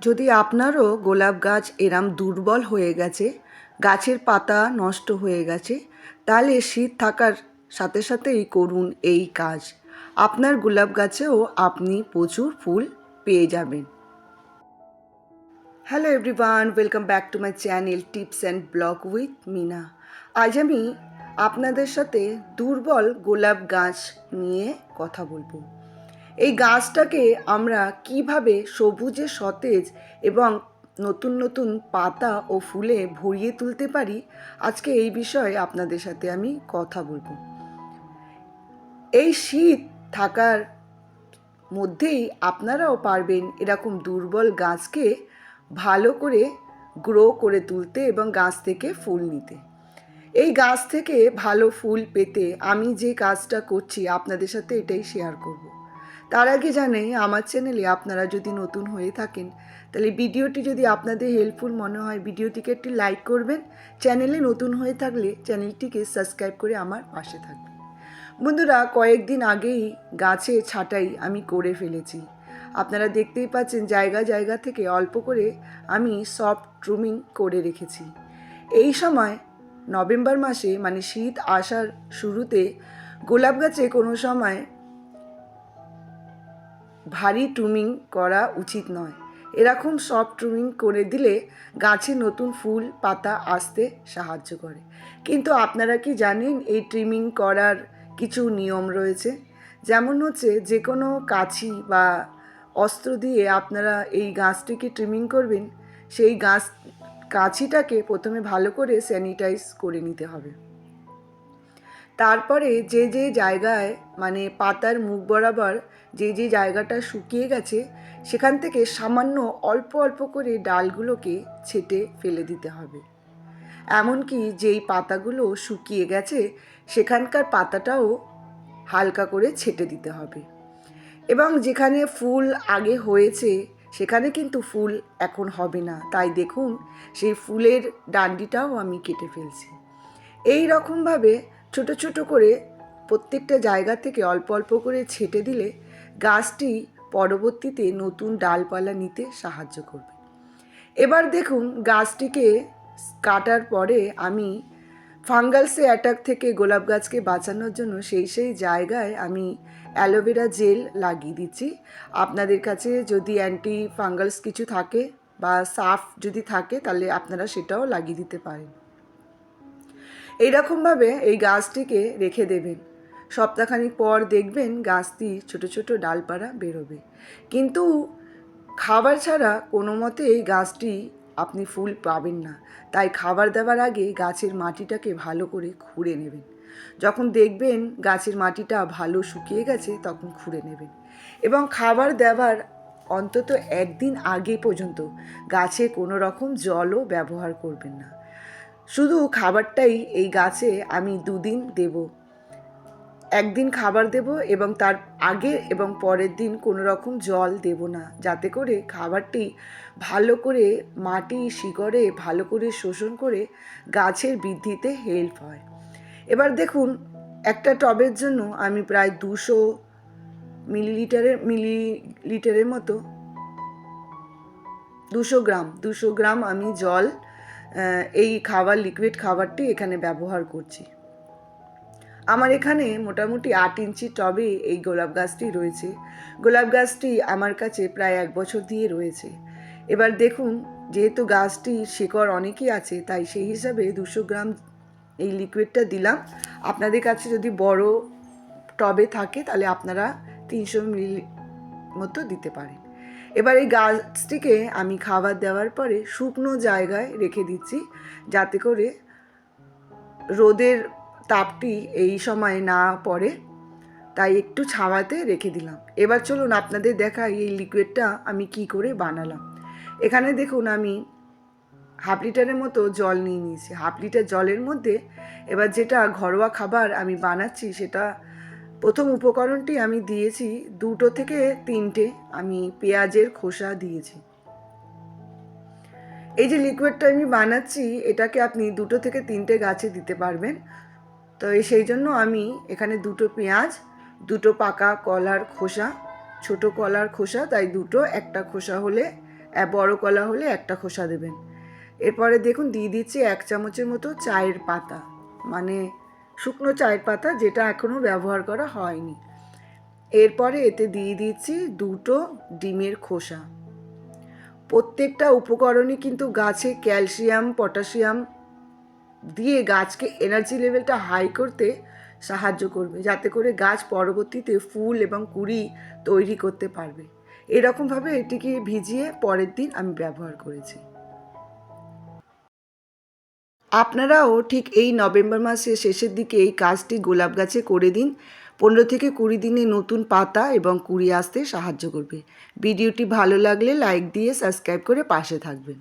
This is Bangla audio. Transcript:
যদি আপনারও গোলাপ গাছ এরম দুর্বল হয়ে গেছে, গাছের পাতা নষ্ট হয়ে গেছে, তাহলে শীত থাকার সাথে সাথেই করুন এই কাজ। আপনার গোলাপ গাছেও আপনি প্রচুর ফুল পেয়ে যাবেন। Hello everyone welcome back to my channel tips and blog with Mina আজ আমি আপনাদের সাথে দুর্বল গোলাপ গাছ নিয়ে কথা বলব। এই গাছটাকে আমরা কীভাবে সবুজে, সতেজ এবং নতুন নতুন পাতা ও ফুলে ভরিয়ে তুলতে পারি? আজকে এই বিষয়ে আপনাদের সাথে আমি কথা বলব। এই শীত থাকার মধ্যেই আপনারাও পারবেন এরকম দুর্বল গাছকে ভালো করে গ্রো করে তুলতে এবং গাছ থেকে ফুল নিতে। এই গাছ থেকে ভালো ফুল পেতে আমি যে কাজটা করছি, আপনাদের সাথে এটাই শেয়ার করব। তার আগে জানাই, আমার চ্যানেলে আপনারা যদি নতুন হয়ে থাকেন, তাহলে ভিডিওটি যদি আপনাদের হেল্পফুল মনে হয়, ভিডিওটিকে একটি লাইক করবেন। চ্যানেলে নতুন হয়ে থাকলে চ্যানেলটিকে সাবস্ক্রাইব করে আমার পাশে থাকবেন। বন্ধুরা, কয়েকদিন আগেই গাছে ছাঁটাই আমি করে ফেলেছি। আপনারা দেখতেই পাচ্ছেন, জায়গা জায়গা থেকে অল্প করে আমি সফট ট্রুমিং করে রেখেছি। এই সময় নভেম্বর মাসে মানে শীত আসার শুরুতে গোলাপ গাছে কোনো সময় ভারী ট্রুমিং করা উচিত নয়। এরকম সফট ট্রুমিং করে দিলে গাছে নতুন ফুল, পাতা আসতে সাহায্য করে। কিন্তু আপনারা কি জানেন এই ট্রিমিং করার কিছু নিয়ম রয়েছে? যেমন হচ্ছে যে কোনো কাছি বা অস্ত্র দিয়ে আপনারা এই গাছটিকে ট্রিমিং করবেন, সেই গাছ, কাছিটাকে প্রথমে ভালো করে স্যানিটাইজ করে নিতে হবে। তারপরে যে যে জায়গায় মানে পাতার মুখ বরাবর যে যে জায়গাটা শুকিয়ে গেছে, সেখান থেকে সামান্য অল্প অল্প করে ডালগুলোকে ছেটে ফেলে দিতে হবে। এমনকি যেই পাতাগুলো শুকিয়ে গেছে, সেখানকার পাতাটাও হালকা করে ছেটে দিতে হবে। এবং যেখানে ফুল আগে হয়েছে, সেখানে কিন্তু ফুল এখন হবে না। তাই দেখুন, সেই ফুলের ডান্ডিটাও আমি কেটে ফেলছি। এই রকমভাবে ছোট ছোট করে প্রত্যেকটা জায়গা থেকে অল্প অল্প করে ছেটে দিলে গাছটি পরবর্তীতে নতুন ডালপালা নিতে সাহায্য করবে। এবার দেখুন গাছটিকে কাটার পরে আমি ফাঙ্গালসে অ্যাটাক থেকে গোলাপ গাছকে বাঁচানোর জন্য সেই সেই জায়গায় আমি অ্যালোভেরা জেল লাগিয়ে দিচ্ছি। আপনাদের কাছে যদি অ্যান্টি ফাঙ্গালস কিছু থাকে বা সাফ যদি থাকে তাহলে আপনারা সেটাও লাগিয়ে দিতে পারেন। এইরকমভাবে এই গাছটিকে রেখে দেবেন। সপ্তাহখানিক পর দেখবেন গাছটি ছোট ছোট ডালপাড়া বেরোবে। কিন্তু খাবার ছাড়া কোনো মতে এই গাছটি আপনি ফুল পাবেন না। তাই খাবার দেওয়ার আগে গাছের মাটিটাকে ভালো করে খুঁড়ে নেবেন। যখন দেখবেন গাছের মাটিটা ভালো শুকিয়ে গেছে, তখন খুঁড়ে নেবেন। এবং খাবার দেওয়ার অন্তত একদিন আগে পর্যন্ত গাছে কোনো রকম জলও ব্যবহার করবেন না। শুধু খাবারটাই এই গাছে আমি দুদিন দেব। একদিন খাবার দেব এবং তার আগে এবং পরের দিন কোনো রকম জল দেব না। যাতে করে খাবারটি ভালো করে মাটি, শিকড়ে ভালো করে শোষণ করে গাছের বৃদ্ধিতে হেল্প হয়। এবার দেখুন, একটা টবের জন্য আমি প্রায় দুশো মিলিলিটারের মিলিলিটারের মতো, দুশো গ্রাম দুশো গ্রাম আমি জল এই খাবার লিকুইড খাবারটি এখানে ব্যবহার করছি। আমার এখানে মোটামুটি আট ইঞ্চি টবে এই গোলাপ গাছটি রয়েছে। গোলাপ গাছটি আমার কাছে প্রায় এক বছর দিয়ে রয়েছে। এবার দেখুন, যেহেতু গাছটি শিকড় অনেকই আছে, তাই সেই হিসাবে দুশো গ্রাম এই লিকুইডটা দিলাম। আপনাদের কাছে যদি বড় টবে থাকে, তাহলে আপনারা তিনশো মিলি মতো দিতে পারেন। এবার এই গাছটিকে আমি খাবার দেওয়ার পরে শুকনো জায়গায় রেখে দিচ্ছি যাতে করে রোদের তাপটি এই সময় না পড়ে। তাই একটু ছাওয়াতে রেখে দিলাম। এবার চলুন আপনাদের দেখাই এই লিকুইডটা আমি কি করে বানালাম। এখানে দেখুন আমি হাফ লিটারের মতো জল নিয়ে নিয়েছি। হাফ লিটার জলের মধ্যে এবার যেটা ঘরোয়া খাবার আমি বানাচ্ছি সেটা প্রথম উপকরণটি আমি দিয়েছি দুটো থেকে তিনটে। আমি পেঁয়াজের খোসা দিয়েছি। এই যে লিকুইডটা আমি বানাচ্ছি, এটাকে আপনি দুটো থেকে তিনটে গাছে দিতে পারবেন। তো সেই জন্য আমি এখানে দুটো পেঁয়াজ, দুটো পাকা কলার খোসা, ছোট কলার খোসা, তাই দুটো, একটা খোসা হলে বড় কলা হলে একটা খোসা দেবেন। এরপরে দেখুন, দিয়ে দিচ্ছি এক চামচের মতো চায়ের পাতা। মানে শুকনো চায়ের পাতা যেটা এখনও ব্যবহার করা হয়নি। এরপরে এতে দিয়ে দিচ্ছি দুটো ডিমের খোসা। প্রত্যেকটা উপকরণই কিন্তু গাছে ক্যালসিয়াম, পটাশিয়াম দিয়ে গাছকে এনার্জি লেভেলটা হাই করতে সাহায্য করবে, যাতে করে গাছ পরবর্তীতে ফুল এবং কুড়ি তৈরি করতে পারবে। এরকমভাবে এটিকে ভিজিয়ে পরের দিন আমি ব্যবহার করেছি। আপনারাও ঠিক এই নভেম্বর মাসের শেষের দিকে এই কাজটি গোলাপ গাছে করে দিন। পনেরো থেকে কুড়ি দিনে নতুন পাতা এবং কুড়ি আসতে সাহায্য করবে। ভিডিওটি ভালো লাগলে লাইক দিয়ে সাবস্ক্রাইব করে পাশে থাকবেন।